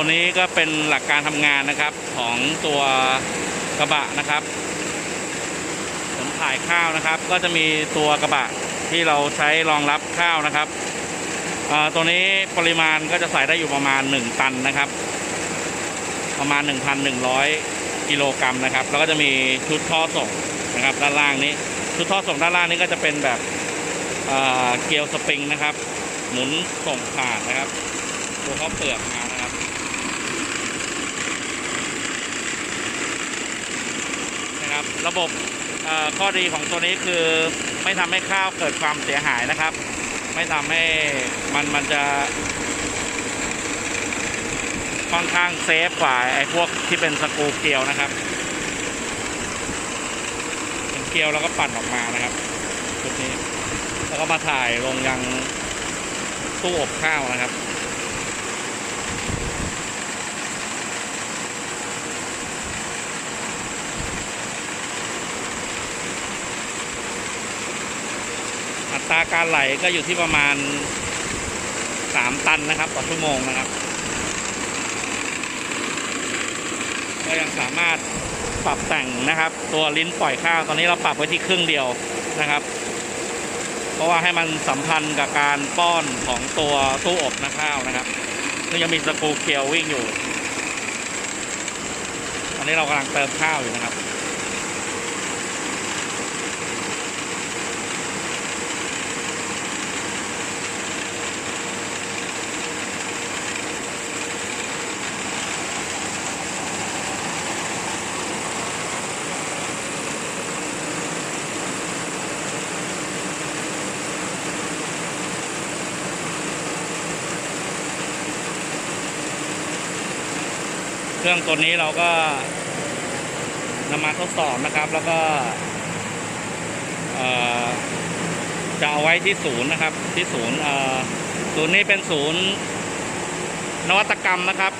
ตัวนี้ก็เป็นหลักการทำงานนะครับของตัวกระบะนะครับขนถ่ายข้าวนะครับ ก็จะมีตัวกระบะที่เราใช้รองรับข้าวนะครับตัวนี้ปริมาณก็จะใส่ได้อยู่ประมาณ 1 ตันนะครับ ประมาณ 1,100 กิโลกรัมนะครับ แล้วก็จะมีชุดท่อส่งนะครับ ด้านล่างนี้ ชุดท่อส่งด้านล่างนี้ก็จะเป็นแบบเเกลียวสปริงนะครับ หมุนส่งผ่านนะครับ ตัวข้าวเปลือกมานะค รับนะบะบข้อดีของตัวนี้คือไม่ทำให้ข้าวเกิดความเสียหายนะครับ ไม่ทำให้มันมันจะค่อนข้างเซฟกว่าไอ้พวกที่เป็นสกูเกลียวนะครับเป็นเกลียวแล้วก็ปั่นออกมานะครับชุดนี้แล้วก็มาถ่ายลงยังตู้อบข้าวนะครับ ตราการไหลก็อยู่ที่ประมาณ3ตันนะครับต่อชั่วโมงนะครับ ก็ยังสามารถปรับแต่งนะครับ ตัวลิ้นปล่อยข้าวตอนนี้เราปรับไว้ที่ครึ่งเดียวนะครับ เพราะว่าให้มันสัมพันธ์กับการป้อนของตัวตู้อบนะข้าวนะครับซึ่งยังมีสกรูเกลียววิ่งอยู่ ตอนนี้เรากำลังเติมข้าวอยู่นะครับ เครื่องตัวนี้เราก็นำมาทดสอบนะครับ แล้วก็จะเอาไว้ที่ศูนย์นะครับ ที่ศูนย์ศูนย์นี้เป็นศูนย์ นวัตกรรมนะครับ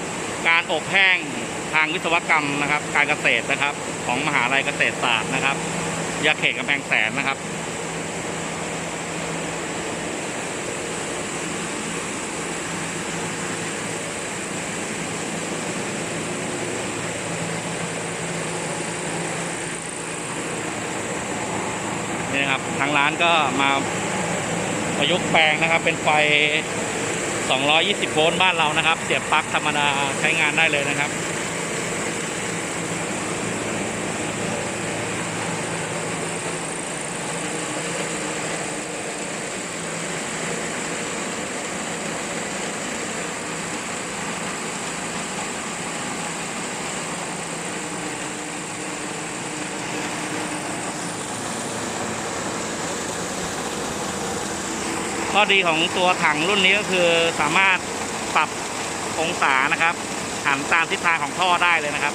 การอบแห้งทางวิศวกรรมนะครับ การเกษตรนะครับ ของมหาลัยเกษตรศาสตร์นะครับยาเขตกำแพงแสนนะครับ นี่นะครับทางร้านก็มาประยุกต์แปลงนะครับ เป็นไฟ 220 โวลต์บ้านเรานะครับ เสียบปลั๊กธรรมดาใช้งานได้เลยนะครับ ข้อดีของตัวถังรุ่นนี้ก็คือสามารถปรับองศานะครับหันตามทิศทางของท่อได้เลยนะครับ